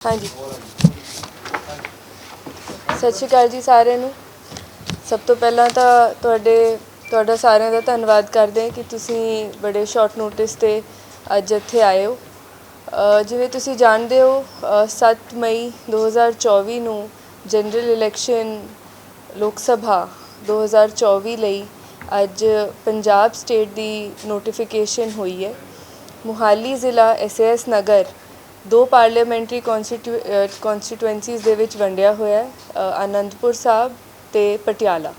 ਹਾਂਜੀ। ਸਤਿ ਸ਼੍ਰੀ ਅਕਾਲ ਜੀ ਸਾਰਿਆਂ ਨੂੰ। ਸਭ ਤੋਂ ਪਹਿਲਾਂ ਤਾਂ ਤੁਹਾਡੇ ਤੁਹਾਡਾ ਸਾਰਿਆਂ ਦਾ ਧੰਨਵਾਦ ਕਰਦੇ ਹਾਂ ਕਿ ਤੁਸੀਂ ਬੜੇ ਸ਼ਾਰਟ ਨੋਟਿਸ ਤੇ ਅੱਜ ਇੱਥੇ ਆਏ ਹੋ। ਅ, ਜਿਵੇਂ ਤੁਸੀਂ ਜਾਣਦੇ ਹੋ ਅ, 7 ਮਈ 2024 ਨੂੰ ਜਨਰਲ ਇਲੈਕਸ਼ਨ ਲੋਕ ਸਭਾ 2024 ਲਈ ਅੱਜ ਪੰਜਾਬ ਸਟੇਟ ਦੀ ਨੋਟੀਫਿਕੇਸ਼ਨ ਹੋਈ ਹੈ। ਮੁਹਾਲੀ ਜ਼ਿਲ੍ਹਾ ਐਸਐਸ ਨਗਰ ਦੋ ਪਾਰਲੀਮੈਂਟਰੀ ਕਨਸਟੀਟੂਐਂਸੀਜ਼ ਦੇ ਵਿੱਚ ਵੰਡਿਆ ਹੋਇਆ ਹੈ ਆਨੰਦਪੁਰ ਸਾਹਿਬ ਤੇ ਪਟਿਆਲਾ।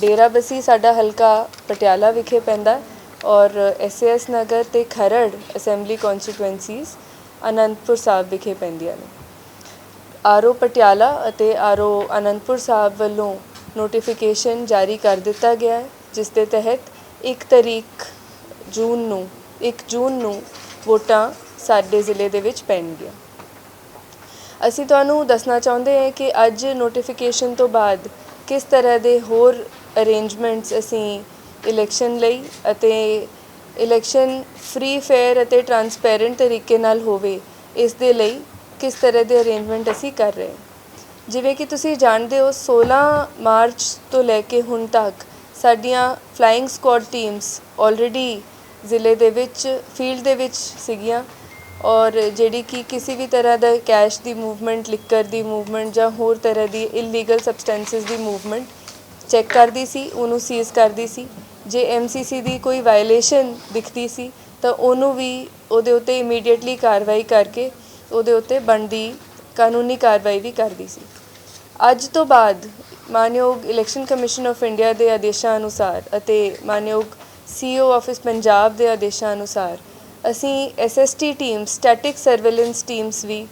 ਡੇਰਾ ਡੇਰਾਬੱਸੀ ਸਾਡਾ ਹਲਕਾ ਪਟਿਆਲਾ ਵਿਖੇ ਪੈਂਦਾ ਹੈ ਔਰ ਐਸਐਸ ਨਗਰ ਤੇ ਖਰੜ ਅਸੈਂਬਲੀ ਕਨਸਟੀਟੂਐਂਸੀਜ਼ ਆਨੰਦਪੁਰ ਸਾਹਿਬ ਵਿਖੇ ਪੈਂਦੀਆਂ ਨੇ। ਆਰਓ ਪਟਿਆਲਾ ਅਤੇ ਆਰਓ ਆਨੰਦਪੁਰ ਸਾਹਿਬ ਵੱਲੋਂ ਨੋਟੀਫਿਕੇਸ਼ਨ ਜਾਰੀ ਕਰ ਦਿੱਤਾ ਗਿਆ ਹੈ, ਜਿਸ ਦੇ ਤਹਿਤ 1 ਤਰੀਕ ਜੂਨ ਨੂੰ 1 ਜੂਨ ਨੂੰ ਵੋਟਾਂ ਸਾਡੇ ਜ਼ਿਲ੍ਹੇ ਦੇ ਵਿੱਚ ਪੈਣਗੀਆਂ। ਅਸੀਂ ਤੁਹਾਨੂੰ ਦੱਸਣਾ ਚਾਹੁੰਦੇ ਹਾਂ ਕਿ ਅੱਜ ਨੋਟੀਫਿਕੇਸ਼ਨ ਤੋਂ ਬਾਅਦ ਕਿਸ ਤਰ੍ਹਾਂ ਦੇ ਹੋਰ ਅਰੇਂਜਮੈਂਟਸ ਅਸੀਂ ਇਲੈਕਸ਼ਨ ਲਈ ਅਤੇ ਇਲੈਕਸ਼ਨ ਫ੍ਰੀ ਫੇਅਰ ਅਤੇ ਟਰਾਂਸਪੈਰੈਂਟ ਤਰੀਕੇ ਨਾਲ ਹੋਵੇ, ਇਸ ਦੇ ਲਈ ਕਿਸ ਤਰ੍ਹਾਂ ਦੇ ਅਰੇਂਜਮੈਂਟ ਅਸੀਂ ਕਰ ਰਹੇ ਹਾਂ। ਜਿਵੇਂ ਕਿ ਤੁਸੀਂ ਜਾਣਦੇ ਹੋ 16 ਮਾਰਚ ਤੋਂ ਲੈ ਕੇ ਹੁਣ ਤੱਕ ਸਾਡੀਆਂ ਫਲਾਈਂਗ ਸਕੁਆਡ ਟੀਮਸ ਆਲਰੇਡੀ ਜ਼ਿਲ੍ਹੇ ਦੇ ਵਿੱਚ ਫੀਲਡ ਦੇ ਵਿੱਚ ਸੀਗੀਆਂ। ਔਰ ਜਿਹੜੀ ਕਿ ਕਿਸੇ ਵੀ ਤਰ੍ਹਾਂ ਦਾ ਕੈਸ਼ ਦੀ ਮੂਵਮੈਂਟ, ਲਿਕਰ ਦੀ ਮੂਵਮੈਂਟ ਜਾਂ ਹੋਰ ਤਰ੍ਹਾਂ ਦੀ ਇਲੀਗਲ ਸਬਸਟੈਂਸਸ ਦੀ ਮੂਵਮੈਂਟ ਚੈੱਕ ਕਰਦੀ ਸੀ, ਉਹਨੂੰ ਸੀਜ਼ ਕਰਦੀ ਸੀ। ਜੇ ਐਮਸੀਸੀ ਦੀ ਕੋਈ ਵਾਇਲੇਸ਼ਨ ਦਿਖਦੀ ਸੀ, ਤਾਂ ਉਹਨੂੰ ਵੀ ਉਹਦੇ ਉੱਤੇ ਇਮੀਡੀਏਟਲੀ ਕਾਰਵਾਈ ਕਰਕੇ ਉਹਦੇ ਉੱਤੇ ਬਣਦੀ, ਕਾਨੂੰਨੀ ਕਾਰਵਾਈ ਵੀ ਕਰਦੀ ਸੀ। ਅੱਜ ਤੋਂ ਬਾਅਦ ਮਾਨਯੋਗ ਇਲੈਕਸ਼ਨ ਕਮਿਸ਼ਨ ਆਫ ਇੰਡੀਆ ਦੇ ਆਦੇਸ਼ਾਂ ਅਨੁਸਾਰ ਅਤੇ ਮਾਨਯੋਗ ਸੀਓ ਆਫਿਸ ਪੰਜਾਬ ਦੇ ਆਦੇਸ਼ਾਂ ਅਨੁਸਾਰ ਅਸੀਂ SST team static surveillance teams ਵੀ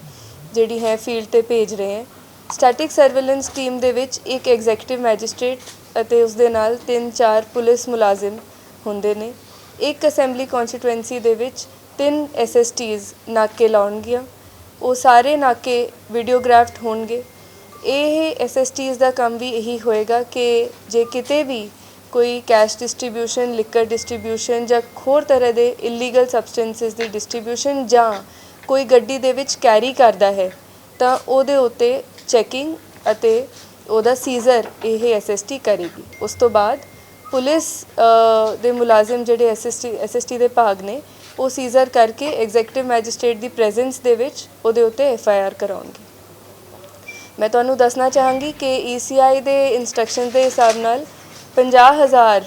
ਜਿਹੜੀ ਹੈ ਫੀਲਡ ਤੇ ਭੇਜ ਰਹੇ ਹਾਂ। ਸਟੈਟਿਕ ਸਰਵੇਲੈਂਸ ਟੀਮ ਦੇ ਵਿੱਚ ਇੱਕ ਐਗਜੈਕਟਿਵ ਮੈਜਿਸਟ੍ਰੇਟ ਅਤੇ ਉਸ ਦੇ ਨਾਲ 3-4 ਪੁਲਿਸ ਮੁਲਾਜ਼ਮ ਹੁੰਦੇ ਨੇ। ਇੱਕ ਅਸੈਂਬਲੀ ਕਨਸਟੀਟੂਐਂਸੀ ਦੇ ਵਿੱਚ ਤਿੰਨ ਐਸਐਸਟੀਜ਼ ਨਾਕੇ ਲਾਉਣਗੀਆਂ। ਉਹ ਸਾਰੇ ਨਾਕੇ ਵੀਡੀਓਗ੍ਰਾਫਡ ਹੋਣਗੇ। ਇਹ ਐਸਐਸਟੀਜ਼ ਦਾ ਕੰਮ ਵੀ ਇਹੀ ਹੋਏਗਾ ਕਿ ਜੇ ਕਿਤੇ ਵੀ ਕੋਈ ਕੈਸ਼ ਡਿਸਟ੍ਰੀਬਿਊਸ਼ਨ ਲਿਕਰ ਡਿਸਟ੍ਰੀਬਿਊਸ਼ਨ ਜਾਂ ਹੋਰ ਤਰ੍ਹਾਂ ਦੇ ਇਲੀਗਲ ਸਬਸਟੈਂਸਸ ਦੀ ਡਿਸਟ੍ਰੀਬਿਊਸ਼ਨ ਜਾਂ ਕੋਈ ਗੱਡੀ ਦੇ ਵਿੱਚ ਕੈਰੀ ਕਰਦਾ ਹੈ, ਤਾਂ ਉਹਦੇ ਉੱਤੇ ਚੈਕਿੰਗ ਅਤੇ ਉਹਦਾ ਸੀਜ਼ਰ ਇਹ ਐਸਐਸਟੀ ਕਰੇਗੀ। ਉਸ ਤੋਂ ਬਾਅਦ ਪੁਲਿਸ ਦੇ ਮੁਲਾਜ਼ਮ ਜਿਹੜੇ ਐਸਐਸਟੀ ਐਸਐਸਟੀ ਦੇ ਭਾਗ ਨੇ, ਉਹ ਸੀਜ਼ਰ ਕਰਕੇ ਐਗਜੈਕਟਿਵ ਮੈਜਿਸਟ੍ਰੇਟ ਦੀ ਪ੍ਰੈਜ਼ੈਂਸ ਦੇ ਵਿੱਚ ਉਹਦੇ ਉੱਤੇ ਐਫਆਈਆਰ ਕਰਾਉਣਗੇ। ਮੈਂ ਤੁਹਾਨੂੰ ਦੱਸਣਾ ਚਾਹਾਂਗੀ ਕਿ ਈਸੀਆਈ ਦੇ ਇਨਸਟਰਕਸ਼ਨ ਦੇ ਹਿਸਾਬ ਨਾਲ 50000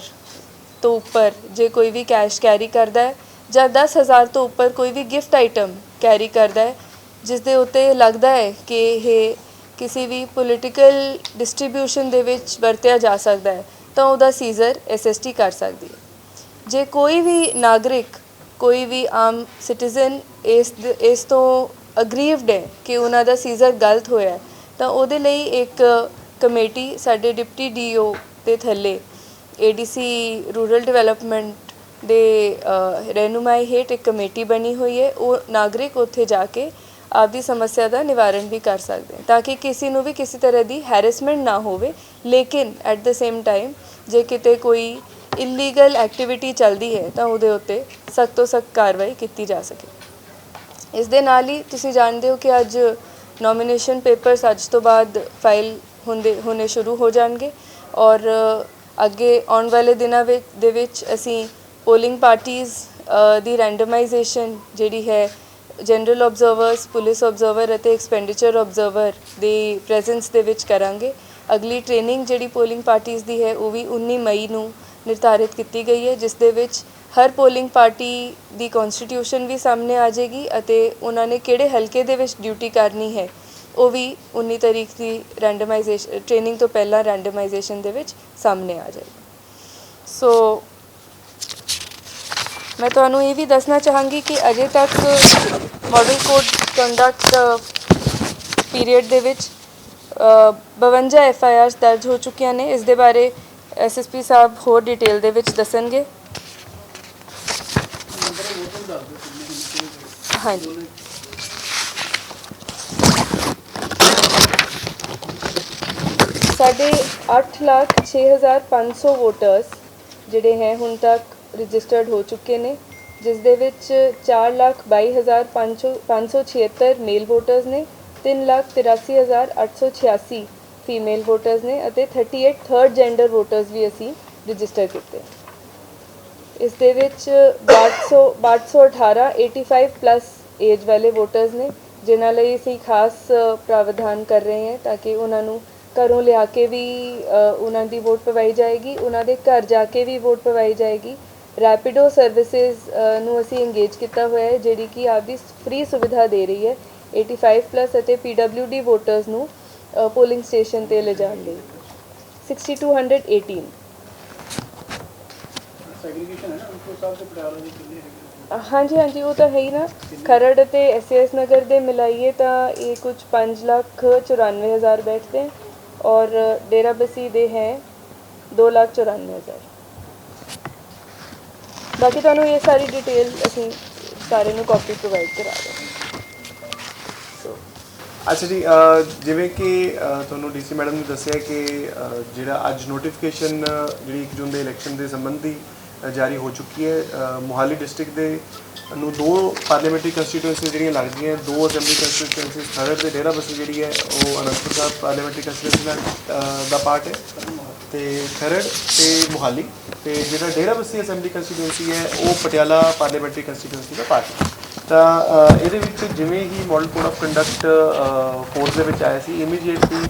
ਤੋਂ ਉੱਪਰ ਜੇ ਕੋਈ ਵੀ ਕੈਸ਼ ਕੈਰੀ ਕਰਦਾ ਹੈ ਜਾਂ 10000 ਤੋਂ ਉੱਪਰ ਕੋਈ ਵੀ ਗਿਫਟ ਆਈਟਮ ਕੈਰੀ ਕਰਦਾ ਹੈ ਜਿਸ ਦੇ ਉੱਤੇ ਲੱਗਦਾ ਹੈ ਕਿ ਇਹ ਕਿਸੇ ਵੀ ਪੋਲੀਟੀਕਲ ਡਿਸਟ੍ਰੀਬਿਊਸ਼ਨ ਦੇ ਵਿੱਚ ਵਰਤਿਆ ਜਾ ਸਕਦਾ ਹੈ, ਤਾਂ ਉਹਦਾ ਸੀਜ਼ਰ ਐਸਐਸਟੀ ਕਰ ਸਕਦੀ ਹੈ। ਜੇ ਕੋਈ ਵੀ ਨਾਗਰਿਕ, ਕੋਈ ਵੀ ਆਮ ਸਿਟੀਜ਼ਨ ਇਸ ਇਸ ਤੋਂ ਅਗਰੀਵਡ ਹੈ ਕਿ ਉਹਨਾਂ ਦਾ ਸੀਜ਼ਰ ਗਲਤ ਹੋਇਆ ਤਾਂ ਉਹਦੇ ਲਈ ਇੱਕ ਕਮੇਟੀ, ਸਾਡੇ ਡਿਪਟੀ ਡੀਓ ਦੇ ਥੱਲੇ ਏਡੀਸੀ ਰੂਰਲ ਡਿਵੈਲਪਮੈਂਟ ਦੇ ਰਹਿਨੁਮਾਈ ਹੇਠ ਇੱਕ ਕਮੇਟੀ ਬਣੀ ਹੋਈ ਹੈ। ਉਹ ਨਾਗਰਿਕ ਉੱਥੇ ਜਾ ਕੇ ਆਪਦੀ ਸਮੱਸਿਆ ਦਾ ਨਿਵਾਰਨ ਵੀ ਕਰ ਸਕਦੇ ਹਨ, ਤਾਂ ਕਿ ਕਿਸੇ ਨੂੰ ਵੀ ਕਿਸੇ ਤਰ੍ਹਾਂ ਦੀ ਹੈਰੈਸਮੈਂਟ ਨਾ ਹੋਵੇ। ਲੇਕਿਨ ਐਟ ਦ ਸੇਮ ਟਾਈਮ ਜੇ ਕਿਤੇ ਕੋਈ ਇਲੀਗਲ ਐਕਟੀਵਿਟੀ ਚੱਲਦੀ ਹੈ, ਤਾਂ ਉਹਦੇ ਉੱਤੇ ਸਖਤ ਤੋਂ ਸਖਤ ਕਾਰਵਾਈ ਕੀਤੀ ਜਾ ਸਕੇ। ਇਸ ਦੇ ਨਾਲ ਹੀ ਤੁਸੀਂ ਜਾਣਦੇ ਹੋ ਕਿ ਅੱਜ ਨੋਮੀਨੇਸ਼ਨ ਪੇਪਰਸ ਅੱਜ ਤੋਂ ਬਾਅਦ ਫਾਈਲ ਹੁੰਦੇ, ਹੋਣੇ ਸ਼ੁਰੂ ਹੋ ਜਾਣਗੇ। ਔਰ ਅੱਗੇ ਆਉਣ ਵਾਲੇ ਦਿਨਾਂ ਵਿੱਚ, ਦੇ ਵਿੱਚ ਅਸੀਂ ਪੋਲਿੰਗ ਪਾਰਟੀਆਂ ਦੀ ਰੈਂਡਮਾਈਜੇਸ਼ਨ ਜਿਹੜੀ ਹੈ, ਜਨਰਲ ਆਬਜ਼ਰਵਰਸ, ਪੁਲਿਸ ਆਬਜ਼ਰਵਰ ਅਤੇ ਐਕਸਪੈਂਡੀਚਰ ਆਬਜ਼ਰਵਰ ਦੀ ਪ੍ਰੈਜ਼ੈਂਸ ਦੇ ਵਿੱਚ ਕਰਾਂਗੇ। ਅਗਲੀ ਟ੍ਰੇਨਿੰਗ ਜਿਹੜੀ ਪੋਲਿੰਗ ਪਾਰਟੀਆਂ ਦੀ ਹੈ, ਉਹ ਵੀ 19 ਮਈ ਨੂੰ ਨਿਰਧਾਰਿਤ ਕੀਤੀ ਗਈ ਹੈ, ਜਿਸ ਦੇ ਵਿੱਚ ਹਰ ਪੋਲਿੰਗ ਪਾਰਟੀ ਦੀ ਕਨਸਟੀਟਿਊਸ਼ਨ ਵੀ ਸਾਹਮਣੇ ਆ ਜਾਏਗੀ ਅਤੇ ਉਹਨਾਂ ਨੇ ਕਿਹੜੇ ਹਲਕੇ ਦੇ ਵਿੱਚ ਡਿਊਟੀ ਕਰਨੀ ਹੈ ਉਹ ਵੀ 19 ਤਰੀਕ ਦੀ ਰੈਂਡਮਾਈਜੇਸ਼ਨ ਟ੍ਰੇਨਿੰਗ ਤੋਂ ਪਹਿਲਾਂ ਰੈਂਡਮਾਈਜੇਸ਼ਨ ਦੇ ਵਿੱਚ ਸਾਹਮਣੇ ਆ ਜਾਏਗਾ। ਸੋ ਮੈਂ ਤੁਹਾਨੂੰ ਇਹ ਵੀ ਦੱਸਣਾ ਚਾਹਾਂਗੀ ਕਿ ਅਜੇ ਤੱਕ ਮਾਡਲ ਕੋਡ ਕੰਡਕਟ ਪੀਰੀਅਡ ਦੇ ਵਿੱਚ ਅ, 52 ਐਫ ਆਈ ਆਰਸ ਦਰਜ ਹੋ ਚੁੱਕੀਆਂ ਨੇ। ਇਸ ਦੇ ਬਾਰੇ ਐਸਐਸਪੀ ਸਾਹਿਬ ਹੋਰ ਡਿਟੇਲ ਦੇ ਵਿੱਚ ਦੱਸਣਗੇ। ਹਾਂਜੀ। ਸਾਡੇ 8 ਲੱਖ 6500 ਵੋਟਰਸ ਜਿਹੜੇ ਹੈ ਹੁਣ ਤੱਕ ਰਜਿਸਟਰਡ ਹੋ ਚੁੱਕੇ ਨੇ, ਜਿਸ ਦੇ ਵਿੱਚ 4 ਲੱਖ 22576 ਮੇਲ ਵੋਟਰਸ ਨੇ 383886 ਫੀਮੇਲ ਵੋਟਰਸ ਨੇ ਅਤੇ 38 ਥਰਡ ਜੈਂਡਰ ਵੋਟਰਸ ਵੀ ਅਸੀਂ ਰਜਿਸਟਰ ਕੀਤੇ ਇਸ ਦੇ ਵਿੱਚ 6200 6218 85 ਪਲੱਸ ਏਜ ਵਾਲੇ ਵੋਟਰਸ ਨੇ, ਜਿਨ੍ਹਾਂ ਲਈ ਅਸੀਂ ਖਾਸ ਪ੍ਰਾਵਧਾਨ ਕਰ ਰਹੇ ਹਾਂ ਤਾਂ ਕਿ ਉਹਨਾਂ ਨੂੰ ਘਰੋਂ ਲਿਆ ਕੇ ਵੀ ਉਹਨਾਂ ਦੀ ਵੋਟ ਪਵਾਈ ਜਾਏਗੀ ਉਹਨਾਂ ਦੇ ਘਰ ਜਾ ਕੇ ਵੀ ਵੋਟ ਪਵਾਈ ਜਾਏਗੀ। ਰੈਪਿਡੋ ਸਰਵਿਸਿਜ਼ ਨੂੰ ਅਸੀਂ ਇੰਗੇਜ ਕੀਤਾ ਹੋਇਆ ਹੈ ਜਿਹੜੀ ਕਿ ਆਪਦੀ ਫ੍ਰੀ ਸੁਵਿਧਾ ਦੇ ਰਹੀ ਹੈ 85 ਪਲੱਸ ਅਤੇ PWD ਵੋਟਰਸ ਨੂੰ ਪੋਲਿੰਗ ਸਟੇਸ਼ਨ ਤੇ ਲਿਜਾਣ ਲਈ। 6218 ਸੈਗਰੀਗੇਸ਼ਨ ਹੈ ਨਾ ਉਸ ਹਿਸਾਬ से ਪਟਿਆਲਾ ਦੇ ਕਿੰਨੇ ਹੈਗੇ ਹਾਂਜੀ ਹਾਂਜੀ ਉਹ ਤਾਂ ਹੈ ਹੀ ਨਾ। ਖਰੜ ਅਤੇ ਐਸਐਸ ਨਗਰ ਦੇ ਮਿਲਾਈਏ ਤਾਂ ਇਹ ਕੁਝ 5 ਲੱਖ 94 ਹਜ਼ਾਰ ਬੈਠਦੇ ਔਰ ਡੇਰਾ ਬਸੀ ਦੇ ਹੈ 294000 ਬਾਕੀ ਤੁਹਾਨੂੰ ਇਹ ਸਾਰੀ ਡਿਟੇਲ ਅਸੀਂ ਸਾਰੇ ਨੂੰ ਕਾਪੀ ਪ੍ਰੋਵਾਈਡ ਕਰਾ ਦਾਂਗੇ ਅੱਛਾ ਜੀ, ਅਹ ਜਿਵੇਂ ਕਿ, ਅਹ ਤੁਹਾਨੂੰ ਡੀਸੀ ਮੈਡਮ ਨੇ ਦੱਸਿਆ ਕਿ, ਅਹ ਜਿਹੜਾ ਅੱਜ ਨੋਟੀਫਿਕੇਸ਼ਨ ਜਿਹੜੀ 1 ਜੂਨ ਦੇ ਇਲੈਕਸ਼ਨ ਦੇ ਸੰਬੰਧੀ ਜਾਰੀ ਹੋ ਚੁੱਕੀ ਹੈ। ਅਹ ਮੋਹਾਲੀ ਡਿਸਟ੍ਰਿਕਟ ਦੇ ਨੂੰ ਦੋ ਪਾਰਲੀਮੈਂਟਰੀ ਕੰਸਟੀਟਿਊਐਂਸੀ ਜਿਹੜੀਆਂ ਲੱਗਦੀਆਂ, ਦੋ ਅਸੈਂਬਲੀ ਕੰਸਟੀਟਿਊਐਂਸੀ ਖਰੜ ਤੇ ਡੇਰਾ ਬਸੀ ਜਿਹੜੀ ਹੈ, ਉਹ ਅਨੰਦਪੁਰ ਸਾਹਿਬ ਪਾਰਲੀਮੈਂਟਰੀ ਕੰਸਟੀਟਿਊਐਂਸੀ ਦਾ ਪਾਰਟ ਹੈ। ਤੇ ਖਰੜ ਤੇ ਮੋਹਾਲੀ, ਤੇ ਜਿਹੜਾ ਡੇਰਾ ਬਸੀ ਅਸੈਂਬਲੀ ਕੰਸਟੀਟਿਊਐਂਸੀ ਹੈ, ਉਹ ਪਟਿਆਲਾ ਪਾਰਲੀਮੈਂਟਰੀ ਕੰਸਟੀਟਿਊਐਂਸੀ ਦਾ ਪਾਰਟ ਹੈ। ਤਾਂ ਇਹਦੇ ਵਿੱਚ ਜਿਵੇਂ ਹੀ model code of conduct force ਦੇ ਵਿੱਚ ਆਇਆ ਸੀ ਇਮੀਡੀਏਟਲੀ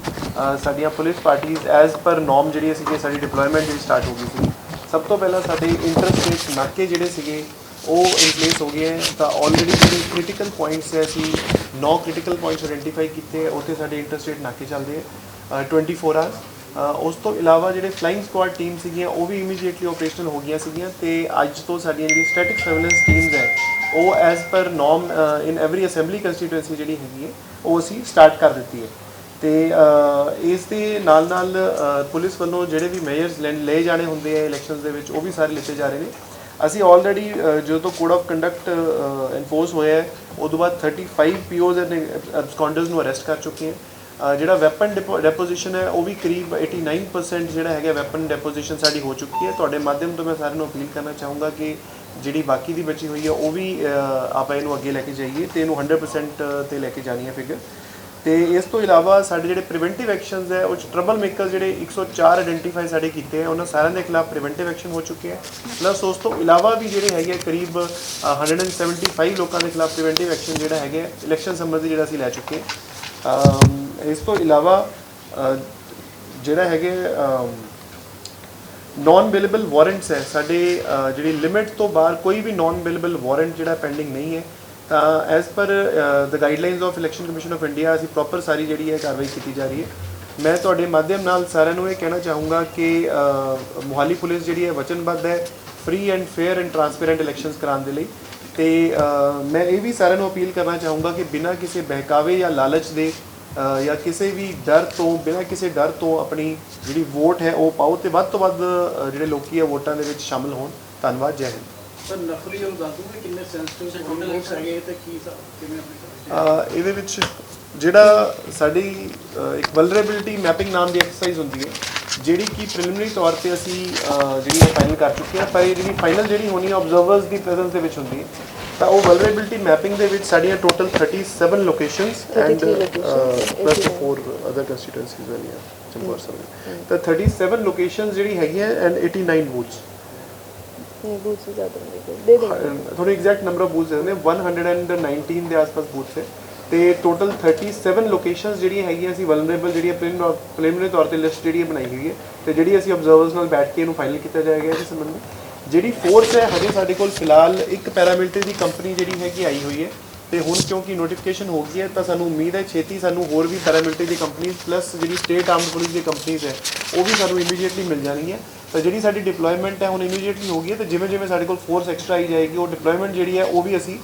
ਸਾਡੀਆਂ ਪੁਲਿਸ ਪਾਰਟੀਆਂ ਐਜ਼ ਪਰ ਨੋਰਮ ਜਿਹੜੀ ਸੀਗੀ, ਸਾਡੀ ਡਿਪਲੋਇਮੈਂਟ ਜਿਹੜੀ ਸਟਾਰਟ ਹੋ ਗਈ ਸੀ। ਸਭ ਤੋਂ ਪਹਿਲਾਂ ਸਾਡੇ ਇੰਟਰਸਟ ਰੇਟ ਨਾਕੇ ਜਿਹੜੇ ਸੀਗੇ ਉਹ ਇਨ ਪਲੇਸ ਹੋ ਗਏ ਹੈ। ਤਾਂ ਆਲਰੇਡੀ ਜਿਹੜੇ ਕ੍ਰਿਟੀਕਲ ਪੁਆਇੰਟਸ ਹੈ ਅਸੀਂ 9 ਕ੍ਰਿਟੀਕਲ ਪੁਆਇੰਟਸ ਆਇਡੈਂਟੀਫਾਈ ਕੀਤੇ ਹੈ ਉੱਥੇ ਸਾਡੇ ਇੰਟਰਸਟ ਰੇਟ ਨਾਕੇ ਚੱਲਦੇ ਹੈ ਅ, 24 ਆਵਰਸ ਉਸ ਤੋਂ ਇਲਾਵਾ ਜਿਹੜੇ ਫਲਾਈਂਗ ਸਕੁਆਡ ਟੀਮ ਸੀਗੀਆਂ ਉਹ ਵੀ ਇਮੀਡੀਏਟਲੀ ਆਪਰੇਸ਼ਨਲ ਹੋ ਗਈਆਂ ਸੀਗੀਆਂ ਤੇ ਅੱਜ ਤੋਂ ਸਾਡੀਆਂ ਜਿਹੜੀ ਸਟੈਟਿਕ ਸਰਵੇਲੈਂਸ ਟੀਮਸ ਹੈ ਉਹ as per norm in every assembly constituency ਜਿਹੜੀ ਹੈਗੀ ਹੈ ਉਹ ਅਸੀਂ ਸਟਾਰਟ ਕਰ ਦਿੱਤੀ ਹੈ। ਤੇ ਇਸ ਦੇ ਨਾਲ ਨਾਲ ਪੁਲਿਸ ਵੱਲੋਂ ਜਿਹੜੇ ਵੀ ਮੇਜਰਸ ਲਏ ਜਾਣੇ ਹੁੰਦੇ ਆ ਇਲੈਕਸ਼ਨਸ ਦੇ ਵਿੱਚ, ਉਹ ਵੀ ਸਾਰੇ ਲਿੱਤੇ ਜਾ ਰਹੇ ਨੇ। ਅਸੀਂ ਆਲਰੇਡੀ ਜਦੋਂ ਤੋਂ ਕੋਡ ਆਫ ਕੰਡਕਟ ਇਨਫੋਰਸ ਹੋਇਆ ਹੈ, ਉਦੋਂ ਬਾਅਦ 35 ਪੀਓਜ਼ ਐਂਡ ਅਬਸਕੌਂਡਰਸ ਨੂੰ ਅਰੈਸਟ ਕਰ ਚੁੱਕੇ ਹਾਂ। ਜਿਹੜਾ ਵੈਪਨ ਡੈਪੋਜੀਸ਼ਨ ਹੈ, ਉਹ ਵੀ ਕਰੀਬ 89% ਜਿਹੜਾ ਹੈਗਾ ਵੈਪਨ ਡੈਪੋਜੀਸ਼ਨ ਸਾਡੀ ਹੋ ਚੁੱਕੀ ਹੈ। ਤੁਹਾਡੇ ਮਾਧਿਅਮ ਤੋਂ ਮੈਂ ਸਾਰਿਆਂ ਨੂੰ ਅਪੀਲ ਕਰਨਾ ਚਾਹੂੰਗਾ ਕਿ ਜਿਹੜੀ ਬਾਕੀ ਦੀ ਬਚੀ ਹੋਈ ਹੈ, ਉਹ ਵੀ ਆਪਾਂ ਇਹਨੂੰ ਅੱਗੇ ਲੈ ਕੇ ਜਾਈਏ ਤੇ ਇਹਨੂੰ 100% ਤੇ ਲੈ ਕੇ ਜਾਣੀ ਹੈ ਫਿਗਰ ਤੇ ਇਸ ਤੋਂ ਇਲਾਵਾ ਸਾਡੇ ਜਿਹੜੇ ਪ੍ਰੀਵੈਂਟਿਵ ਐਕਸ਼ਨਸ ਹੈ ਉਹ ਟਰਬਲ ਮੇਕਰ ਜਿਹੜੇ 104 ਆਇਡੈਂਟੀਫਾਈ ਸਾਡੇ ਕੀਤੇ ਹੈ ਉਹਨਾਂ ਸਾਰਿਆਂ ਦੇ ਖਿਲਾਫ ਪ੍ਰੀਵੈਂਟਿਵ ਐਕਸ਼ਨ ਹੋ ਚੁੱਕੇ ਹੈ ਪਲੱਸ ਉਸ ਤੋਂ ਇਲਾਵਾ ਵੀ ਜਿਹੜੇ ਹੈਗੇ ਆ ਕਰੀਬ ਅ, 175 ਲੋਕਾਂ ਦੇ ਖਿਲਾਫ ਪ੍ਰੀਵੈਂਟਿਵ ਐਕਸ਼ਨ ਜਿਹੜਾ ਹੈਗੇ ਇਲੈਕਸ਼ਨ ਸੰਬੰਧੀ ਜਿਹੜਾ ਅਸੀਂ ਲੈ ਚੁੱਕੇ ਹਾਂ। ਇਸ ਤੋਂ ਇਲਾਵਾ ਜਿਹੜਾ ਹੈਗੇ ਨਾਨ ਬਿਲੇਬਲ ਵਾਰੰਟਸ ਹੈ ਸਾਡੇ ਜਿਹੜੀ ਲਿਮਿਟ ਤੋਂ ਬਾਹਰ ਕੋਈ ਵੀ ਨਾਨ ਬਿਲੇਬਲ ਵਾਰੰਟ ਜਿਹੜਾ ਪੈਂਡਿੰਗ ਨਹੀਂ ਹੈ ਤਾਂ as per the guidelines of election commission of India ਅਸੀਂ ਪ੍ਰੋਪਰ ਸਾਰੀ ਜਿਹੜੀ ਹੈ ਕਾਰਵਾਈ ਕੀਤੀ ਜਾ ਰਹੀ ਹੈ। ਮੈਂ ਤੁਹਾਡੇ ਮਾਧਿਅਮ ਨਾਲ ਸਾਰਿਆਂ ਨੂੰ ਇਹ ਕਹਿਣਾ ਚਾਹੂੰਗਾ ਕਿ ਅ, ਮੋਹਾਲੀ ਪੁਲਿਸ ਜਿਹੜੀ ਹੈ ਵਚਨਬੱਧ ਹੈ free and fair and transparent elections ਕਰਾਉਣ ਦੇ ਲਈ। ਤੇ ਮੈਂ ਇਹ ਵੀ ਸਾਰਿਆਂ ਨੂੰ ਅਪੀਲ ਕਰਨਾ ਚਾਹੂੰਗਾ ਕਿ ਬਿਨਾਂ ਕਿਸੇ ਬਹਿਕਾਵੇ ਜਾਂ ਲਾਲਚ ਦੇ ਜਾਂ ਕਿਸੇ ਵੀ ਡਰ ਤੋਂ ਬਿਨਾਂ ਕਿਸੇ ਡਰ ਤੋਂ ਆਪਣੀ ਜਿਹੜੀ ਵੋਟ ਹੈ ਉਹ ਪਾਓ ਤੇ ਵੱਧ ਤੋਂ ਵੱਧ ਜਿਹੜੇ ਲੋਕੀ ਆ ਵੋਟਾਂ ਦੇ ਵਿੱਚ ਸ਼ਾਮਲ ਹੋਣ। ਧੰਨਵਾਦ ਜੈ ਹਿੰਦ। ਸਰ ਨਫਰੀ ਉਹ ਦੱਸ ਦੂੰਗੇ ਕਿੰਨੇ ਸੈਂਸਿਟਿਵ ਵੋਟਸ ਹੈਗੇ ਤੇ ਕੀ ਹਿਸਾਬ ਕਿਵੇਂ ਆਪਣੇ ਅ, ਇਹਦੇ ਵਿੱਚ ਜਿਹੜਾ ਸਾਡੀ ਅ, ਇੱਕ ਵਲਨਰੇਬਿਲਿਟੀ ਮੈਪਿੰਗ ਨਾਮ ਦੀ ਐਕਸਰਸਾਈਜ਼ ਹੁੰਦੀ ਹੈ ਜਿਹੜੀ ਕਿ ਪ੍ਰੀਲਿਮਿਨਰੀ ਤੌਰ ਤੇ ਅਸੀਂ ਜਿਹੜੀ ਫਾਈਨਲ ਕਰ ਚੁੱਕੇ ਹਾਂ ਪਰ ਇਹ ਜਿਹੜੀ ਫਾਈਨਲ ਜਿਹੜੀ ਹੋਣੀ ਹੈ ਆਬਜ਼ਰਵਰਸ ਦੀ ਪ੍ਰੈਜ਼ੈਂਸ ਦੇ ਵਿੱਚ ਹੁੰਦੀ ਹੈ। ਤਾਂ ਉਹ ਵਲਨਰੇਬਿਲਿਟੀ ਮੈਪਿੰਗ ਦੇ ਵਿੱਚ ਸਾਡੀਆਂ total 37 locations and 33 locations, plus 89 for other constituencies ਵਾਲੀਆਂ ਚੰਬਰ ਸਾਹਿਬ ਤਾਂ 37 ਲੋਕੇਸ਼ਨਸ ਜਿਹੜੀ ਹੈਗੀਆਂ ਐਂਡ 89 ਬੂਥਸ ਨਹੀਂ, ਬੂਥ ਸੇ ਜ਼ਿਆਦਾ ਨਹੀਂ ਦੇ ਦੇਂਗੇ ਥੋੜੇ ਐਗਜ਼ੈਕਟ ਨੰਬਰ ਆਫ ਬੂਥਸ ਨੇ 119 ਦੇ ਆਸ-ਪਾਸ ਬੂਥਸ ਹੈ। ਤੇ ਟੋਟਲ 37 ਲੋਕੇਸ਼ਨਸ ਜਿਹੜੀਆਂ ਹੈਗੀਆਂ, ਅਸੀਂ ਵਲਨਰੇਬਲ ਜਿਹੜੀ ਪ੍ਰੀਲਿਮਿਨਰੀ ਤੌਰ ਤੇ ਲਿਸਟ ਜਿਹੜੀ ਹੈ ਬਣਾਈ ਹੋਈ ਹੈ। ਤੇ ਜਿਹੜੀ ਅਸੀਂ ਆਬਜ਼ਰਵਰਸ ਨਾਲ ਬੈਠ ਕੇ ਇਹਨੂੰ ਫਾਈਨਲ ਕੀਤਾ ਜਾਏਗਾ ਇਸ ਸੰਬੰਧੀ ਜਿਹੜੀ ਫੋਰਸ ਹੈ, ਹਜੇ ਸਾਡੇ ਕੋਲ ਫਿਲਹਾਲ ਇੱਕ ਪੈਰਾਮਿਲਟਰੀ ਦੀ ਕੰਪਨੀ ਜਿਹੜੀ ਹੈਗੀ ਆਈ ਹੋਈ ਹੈ। ਤੇ ਹੁਣ ਕਿਉਂਕਿ ਨੋਟੀਫਿਕੇਸ਼ਨ ਹੋ ਗਈ ਹੈ, ਤਾਂ ਸਾਨੂੰ ਉਮੀਦ ਹੈ ਛੇਤੀ ਸਾਨੂੰ ਹੋਰ ਵੀ ਪੈਰਾਮਿਲਟਰੀ ਦੀ ਕੰਪਨੀਆਂ ਪਲੱਸ ਜਿਹੜੀ ਸਟੇਟ ਆਰਮਡ ਪੁਲਿਸ ਦੀ ਕੰਪਨੀਆਂ ਹੈ, ਉਹ ਵੀ ਸਾਨੂੰ ਇਮੀਡੀਏਟਲੀ ਮਿਲ ਜਾਣਗੀਆਂ। ਤਾਂ ਜਿਹੜੀ ਸਾਡੀ ਡਿਪਲੋਇਮੈਂਟ ਹੈ ਹੁਣ ਇਮੀਡੀਏਟਲੀ ਹੋ ਗਈ ਹੈ, ਤੇ ਜਿਵੇਂ ਜਿਵੇਂ ਸਾਡੇ ਕੋਲ ਫੋਰਸ ਐਕਸਟਰਾ ਆਈ ਜਾਏਗੀ, ਉਹ ਡਿਪਲੋਇਮੈਂਟ ਜਿਹੜੀ ਹੈ, ਉਹ ਵੀ ਅਸੀਂ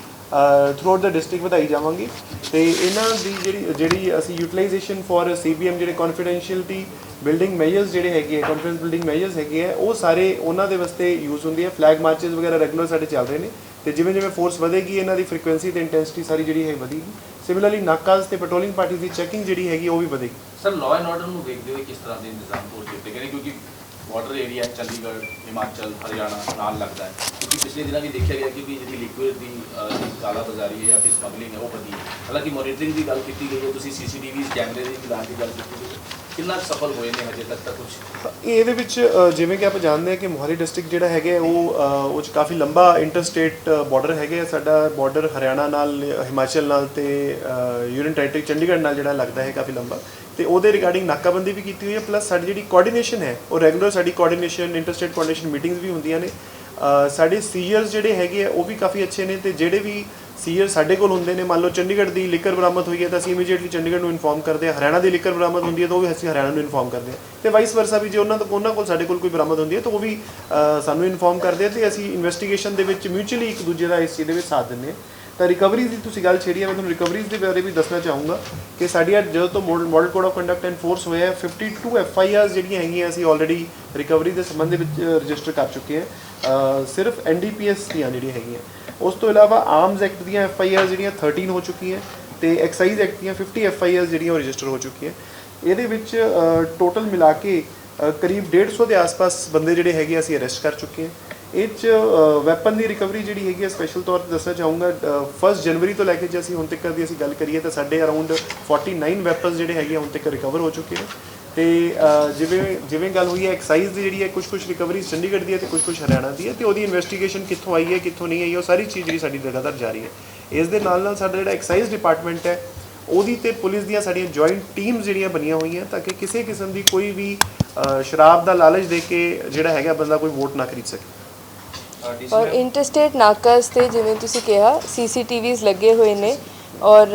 ਥਰੂ ਆਊਟ ਦਾ ਡਿਸਟ੍ਰਿਕਟ ਵਧਾਈ ਜਾਵਾਂਗੇ। ਤੇ ਇਹਨਾਂ ਦੀ ਜਿਹੜੀ ਜਿਹੜੀ ਅਸੀਂ ਯੂਟਿਲਾਈਜੇਸ਼ਨ ਫॉर ਸੀਬੀਐਮ ਜਿਹੜੇ ਕੌਨਫੀਡੈਂਸ਼ੀਅਲਟੀ ਬਿਲਡਿੰਗ ਮੈਜਰਸ ਜਿਹੜੇ ਹੈਗੇ ਆ ਕੰਫੀਡੈਂਸ ਬਿਲਡਿੰਗ ਮੈਜਰਸ ਹੈਗੇ ਆ, ਉਹ ਸਾਰੇ ਉਹਨਾਂ ਦੇ ਵਾਸਤੇ ਯੂਜ਼ ਹੁੰਦੀ ਹੈ ਫਲੈਗ ਮਾਰਚਸ ਵਗੈਰਾ ਰੈਗੂਲਰ ਸਾਡੇ ਚੱਲ ਰਹੇ ਨੇ। ਤੇ ਜਿਵੇਂ ਜਿਵੇਂ ਫੋਰਸ ਵਧੇਗੀ, ਇਹਨਾਂ ਦੀ ਫ੍ਰੀਕੁਐਂਸੀ ਤੇ ਇੰਟੈਂਸਿਟੀ ਸਾਰੀ ਜਿਹੜੀ ਹੈ ਵਧੇਗੀ। ਸਿਮਿਲਰਲੀ ਨਾਕਾਜ਼ ਤੇ ਪੈਟਰੋਲਿੰਗ ਪਾਰਟੀ ਦੀ ਚੈਕਿੰਗ ਜਿਹੜੀ ਹੈਗੀ, ਉਹ ਵੀ ਵਧੇਗੀ। ਸਰ ਲਾਅ ਐਂਡ ਆਰਡਰ ਨੂੰ ਵੇਖਦੇ ਹੋਏ ਕਿਸ ਤਰ੍ਹਾਂ ਦੇ ਇੰਤਜ਼ਾਮ ਤੋੜ ਕੀਤੇ ਗਏ ਨੇ? ਕਿਉਂਕਿ ਬਾਰਡਰ ਏਰੀਆ ਚੰਡੀਗੜ੍ਹ ਹਿਮਾਚਲ ਹਰਿਆਣਾ ਨਾਲ ਲੱਗਦਾ ਹੈ। ਕਿਉਂਕਿ ਪਿਛਲੇ ਦਿਨਾਂ ਵੀ ਦੇਖਿਆ ਗਿਆ ਕਿ ਵੀ ਜਿਹੜੀ ਲਿਕੁਇਡ ਦੀ ਅਹ, ਕਾਲਾ ਬਾਜ਼ਾਰੀ ਹੈ ਜਾਂ ਫਿਰ ਸਮਗਲਿੰਗ ਹੈ ਉਹ ਵਧੀ ਹਾਲਾਂਕਿ ਮੋਨੀਟਰਿੰਗ ਦੀ ਗੱਲ ਕੀਤੀ ਗਈ ਹੈ ਤੁਸੀਂ ਸੀਸੀਟੀਵੀ ਕੈਮਰੇ ਦੀ ਵੀ ਲਾਉਣ ਦੀ ਗੱਲ ਕੀਤੀ ਗਈ ਕਿੰਨਾ ਕੁ ਸਫਲ ਹੋਏ ਨੇ ਹਜੇ ਤੱਕ ਤਾਂ ਕੁਝ ਇਹਦੇ ਵਿੱਚ ਜਿਵੇਂ ਕਿ ਆਪਾਂ ਜਾਣਦੇ ਹਾਂ ਕਿ ਮੋਹਾਲੀ ਡਿਸਟ੍ਰਿਕਟ ਜਿਹੜਾ ਹੈਗਾ ਉਹ ਉਹ 'ਚ ਕਾਫੀ ਲੰਬਾ ਇੰਟਰਸਟੇਟ ਬਾਰਡਰ ਹੈਗੇ ਆ। ਸਾਡਾ ਬਾਰਡਰ ਹਰਿਆਣਾ ਨਾਲ, ਹਿਮਾਚਲ ਨਾਲ ਤੇ ਯੂਨੀਅਨ ਟੈਰੀਟਰੀ ਚੰਡੀਗੜ੍ਹ ਨਾਲ ਜਿਹੜਾ ਲੱਗਦਾ ਹੈ ਕਾਫੀ ਲੰਬਾ। ਤੇ ਉਹਦੇ ਰਿਗਾਰਡਿੰਗ ਨਾਕਾਬੰਦੀ ਵੀ ਕੀਤੀ ਹੋਈ ਹੈ ਪਲੱਸ ਸਾਡੀ ਜਿਹੜੀ ਕੋਆਰਡੀਨੇਸ਼ਨ ਹੈ, ਉਹ ਰੈਗੂਲਰ ਸਾਡੀ ਕੋਆਰਡੀਨੇਸ਼ਨ ਇੰਟਰਸਟੇਟ ਕੋਆਰਡੀਨੇਸ਼ਨ ਮੀਟਿੰਗਸ ਵੀ ਹੁੰਦੀਆਂ ਨੇ। ਸਾਡੇ ਸੀਅਰਸ ਜਿਹੜੇ ਹੈਗੇ ਆ, ਉਹ ਵੀ ਕਾਫੀ ਅੱਛੇ ਨੇ ਤੇ ਜਿਹੜੇ ਵੀ ਸੀਅਰ ਸਾਡੇ ਕੋਲ ਹੁੰਦੇ ਨੇ। ਮੰਨ ਲਓ ਚੰਡੀਗੜ੍ਹ ਦੀ ਲਿਕਰ ਬਰਾਮਦ ਹੋਈ ਹੈ ਤਾਂ ਅਸੀਂ ਇਮੀਡੀਏਟਲੀ ਚੰਡੀਗੜ੍ਹ ਨੂੰ ਇਨਫੋਰਮ ਕਰਦੇ ਹਾਂ। ਹਰਿਆਣਾ ਦੀ ਲਿਕਰ ਬਰਾਮਦ ਹੁੰਦੀ ਹੈ ਤਾਂ ਉਹ ਵੀ ਅਸੀਂ ਹਰਿਆਣਾ ਨੂੰ ਇਨਫੋਰਮ ਕਰਦੇ ਹਾਂ। ਤੇ ਵਾਈਸ ਵਰਸਾ ਵੀ ਜੇ ਉਹਨਾਂ ਤੋਂ ਉਹਨਾਂ ਕੋਲ ਸਾਡੇ ਕੋਲ ਕੋਈ ਬਰਾਮਦ ਹੁੰਦੀ ਹੈ ਤਾਂ ਉਹ ਵੀ ਸਾਨੂੰ ਇਨਫੋਰਮ ਕਰਦੇ ਆ ਤੇ ਅਸੀਂ ਇਨਵੈਸਟੀਗੇਸ਼ਨ ਦੇ ਵਿੱਚ ਮਿਊਚੁਅਲੀ ਇੱਕ ਦੂਜੇ ਦਾ ਇਸ ਚੀਜ਼ ਦੇ ਵਿੱਚ ਸਾਥ ਦਿੰਦੇ ਹਾਂ। ਤਾਂ ਰਿਕਵਰੀਜ਼ ਦੀ ਤੁਸੀਂ ਗੱਲ ਛੇੜੀ ਹੈ ਮੈਂ ਤੁਹਾਨੂੰ ਰਿਕਵਰੀਜ਼ ਦੇ ਬਾਰੇ ਵੀ ਦੱਸਣਾ ਚਾਹੂੰਗਾ ਕਿ ਸਾਡੀ ਅੱਜ ਜਦੋਂ ਤੋਂ model code of conduct enforce ਹੋਇਆ ਹੈ 52 ਐਫ ਆਈ ਆਰਸ ਜਿਹੜੀਆਂ ਹੈਗੀਆਂ ਅਸੀਂ ਆਲਰੇਡੀ ਰਿਕਵਰੀ ਦੇ ਸੰਬੰਧ ਦੇ ਵਿੱਚ ਰਜਿਸਟਰ ਕਰ ਚੁੱਕੇ ਹਾਂ। ਸਿਰਫ ਐਨ ਡੀ ਪੀ ਐਸ ਦੀਆਂ ਜਿਹੜੀਆਂ ਹੈਗੀਆਂ। ਉਸ ਤੋਂ ਇਲਾਵਾ ਆਰਮਸ ਐਕਟ ਦੀਆਂ ਐਫ ਆਈ ਆਰ ਜਿਹੜੀਆਂ 13 ਹੋ ਚੁੱਕੀਆਂ ਤੇ ਐਕਸਾਈਜ਼ ਐਕਟ ਦੀਆਂ 50 ਐਫ ਆਈ ਆਰ ਜਿਹੜੀਆਂ ਉਹ ਰਜਿਸਟਰ ਹੋ ਚੁੱਕੀਆਂ। ਇਹਦੇ ਵਿੱਚ ਟੋਟਲ ਮਿਲਾ ਕੇ ਅ, ਕਰੀਬ 150 ਦੇ ਆਸ-ਪਾਸ ਬੰਦੇ ਜਿਹੜੇ ਹੈਗੇ ਅਸੀਂ ਅਰੈਸਟ ਕਰ ਚੁੱਕੇ ਹਾਂ। ਇਹ ਚ ਵੈਪਨ ਦੀ ਰਿਕਵਰੀ ਜਿਹੜੀ ਹੈਗੀ ਹੈ ਸਪੈਸ਼ਲ ਤੌਰ ਤੇ ਦੱਸਣਾ ਚਾਹੂੰਗਾ 1 ਜਨਵਰੀ ਤੋਂ ਲੈ ਕੇ ਜੇ ਅਸੀਂ ਹੁਣ ਤੱਕ ਦੀ ਅਸੀਂ ਗੱਲ ਕਰੀਏ ਤਾਂ ਸਾਡੇ ਅਰਾਊਂਡ 49 ਵੈਪਨਸ ਜਿਹੜੇ ਹੈਗੇ ਆ ਹੁਣ ਤੱਕ ਰਿਕਵਰ ਹੋ ਚੁੱਕੇ ਨੇ। ਤੇ ਜਿਵੇਂ ਜਿਵੇਂ ਗੱਲ ਹੋਈ ਹੈ ਐਕਸਾਈਜ਼ ਦੀ ਜਿਹੜੀ ਹੈ ਕੁਝ ਕੁਝ ਰਿਕਵਰੀ ਚੰਡੀਗੜ੍ਹ ਦੀ ਹੈ ਤੇ ਕੁਝ ਕੁਝ ਹਰਿਆਣਾ ਦੀ ਹੈ ਤੇ ਉਹਦੀ ਇਨਵੈਸਟੀਗੇਸ਼ਨ ਕਿੱਥੋਂ ਆਈ ਹੈ ਕਿੱਥੋਂ ਨਹੀਂ ਆਈ ਉਹ ਸਾਰੀ ਚੀਜ਼ ਜਿਹੜੀ ਸਾਡੀ ਲਗਾਤਾਰ ਜਾਰੀ ਹੈ। ਇਸ ਦੇ ਨਾਲ ਨਾਲ ਸਾਡਾ ਜਿਹੜਾ ਐਕਸਾਈਜ਼ ਡਿਪਾਰਟਮੈਂਟ ਹੈ ਉਹਦੀ ਤੇ ਪੁਲਿਸ ਦੀਆਂ ਸਾਡੀਆਂ ਜੁਆਇੰਟ ਟੀਮਸ ਜਿਹੜੀਆਂ ਬਣੀਆਂ ਹੋਈਆਂ ਤਾਂ ਕਿ ਕਿਸੇ ਕਿਸਮ ਦੀ ਕੋਈ ਵੀ ਸ਼ਰਾਬ ਦਾ ਲਾਲਚ ਦੇ ਕੇ ਜਿਹੜਾ ਹੈਗਾ ਬੰਦਾ ਕੋਈ ਵੋਟ ਨਾ ਖਰੀਦ ਸਕੇ। ਔਰ ਇੰਟਰਸਟੇਟ ਨਾਕਾਸ ਤੇ ਜਿਵੇਂ ਤੁਸੀਂ ਕਿਹਾ ਸੀਸੀਟੀਵੀਜ਼ ਲੱਗੇ ਹੋਏ ਨੇ। ਔਰ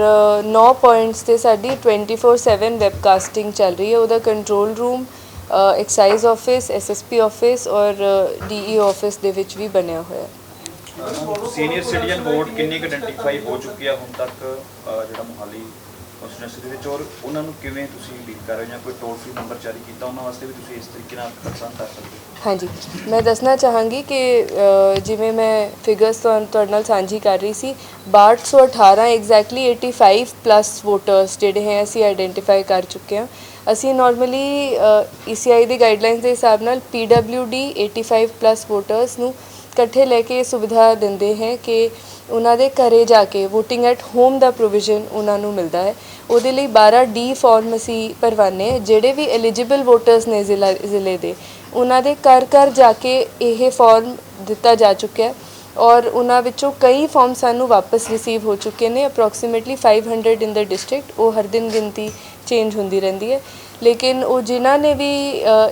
9 ਪੁਆਇੰਟਸ ਤੇ ਸਾਡੀ 24/7 ਵੈਬਕਾਸਟਿੰਗ ਚੱਲ ਰਹੀ ਹੈ। ਉਹਦਾ control room excise office SSP office ਔਰ ਡੀਈ ਆਫਿਸ ਦੇ ਵਿੱਚ ਵੀ ਬਣਿਆ ਹੋਇਆ ਹੈ। ਸੀਨੀਅਰ ਸਿਟੀਜ਼ਨ ਵੋਟ ਕਿੰਨੀ ਆਇਡੈਂਟੀਫਾਈ ਹੋ ਚੁੱਕੀ ਆ ਹੁਣ ਤੱਕ ਜਿਹੜਾ ਮੁਹਾਲੀ ਕਨਸਟੀਟਿਊਂਸੀ ਦੇ ਵਿੱਚ ਔਰ ਉਹਨਾਂ ਨੂੰ ਕਿਵੇਂ ਤੁਸੀਂ ਡੀਲ ਕਰ ਰਹੇ ਹੋ ਜਾਂ ਕੋਈ ਟੋਲ ਫ੍ਰੀ ਨੰਬਰ ਜਾਰੀ ਕੀਤਾ ਉਹਨਾਂ ਵਾਸਤੇ ਵੀ ਤੁਸੀਂ ਇਸ ਤਰੀਕੇ ਨਾਲ ਪਛਾਣ ਕਰ ਸਕਦੇ ਹੋ? ਹਾਂਜੀ। ਮੈਂ ਦੱਸਣਾ ਚਾਹਾਂਗੀ ਕਿ ਜਿਵੇਂ ਮੈਂ ਫਿਗਰਸ ਤੁਹਾਡੇ ਨਾਲ ਸਾਂਝੀ ਕਰ ਰਹੀ ਸੀ 6218 ਐਗਜ਼ੈਕਟਲੀ 85 ਪਲੱਸ ਵੋਟਰਸ ਜਿਹੜੇ ਹੈ ਅਸੀਂ ਆਈਡੈਂਟੀਫਾਈ ਕਰ ਚੁੱਕੇ ਹਾਂ। ਅਸੀਂ ਨਾਰਮਲੀ ECI ਦੀ ਗਾਈਡਲਾਈਨਸ ਦੇ ਹਿਸਾਬ ਨਾਲ PWD 85 ਪਲੱਸ ਵੋਟਰਸ ਨੂੰ ਇਕੱਠੇ ਲੈ ਕੇ ਸੁਵਿਧਾ ਦਿੰਦੇ ਹੈ ਕਿ ਉਹਨਾਂ ਦੇ ਘਰੇ ਜਾ ਕੇ VOTING ਐਟ ਹੋਮ ਦਾ ਪ੍ਰੋਵੀਜ਼ਨ ਉਹਨਾਂ ਨੂੰ ਮਿਲਦਾ ਹੈ ਉਹਦੇ ਲਈ 12 ਡੀ ਫਾਰਮ ਅਸੀਂ ਭਰਵਾਨੇ ਹਾਂ। ਜਿਹੜੇ ਵੀ ਐਲੀਜੀਬਲ ਵੋਟਰਸ ਨੇ ਜ਼ਿਲ੍ਹਾ, ਜ਼ਿਲ੍ਹੇ ਦੇ, ਉਹਨਾਂ ਦੇ ਘਰ ਘਰ ਜਾ ਕੇ ਇਹ ਫਾਰਮ ਦਿੱਤਾ ਜਾ ਚੁੱਕਿਆ ਹੈ ਔਰ ਉਹਨਾਂ ਵਿੱਚੋਂ ਕਈ ਫਾਰਮ ਸਾਨੂੰ ਵਾਪਸ ਰਿਸੀਵ ਹੋ ਚੁੱਕੇ ਨੇ ਅਪਰੋਕਸੀਮੇਟਲੀ 500 ਇਨ ਦ ਡਿਸਟ੍ਰਿਕਟ ਉਹ ਹਰ ਦਿਨ ਗਿਣਤੀ ਚੇਂਜ ਹੁੰਦੀ ਰਹਿੰਦੀ ਹੈ ਲੇਕਿਨ ਉਹ ਜਿਨ੍ਹਾਂ ਨੇ ਵੀ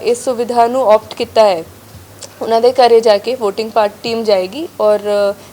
ਇਸ ਸੁਵਿਧਾ ਨੂੰ ਆਪਟ ਕੀਤਾ ਹੈ ਉਹਨਾਂ ਦੇ ਘਰੇ ਜਾ ਕੇ VOTING ਪਾਰਟ ਟੀਮ ਜਾਏਗੀ ਔਰ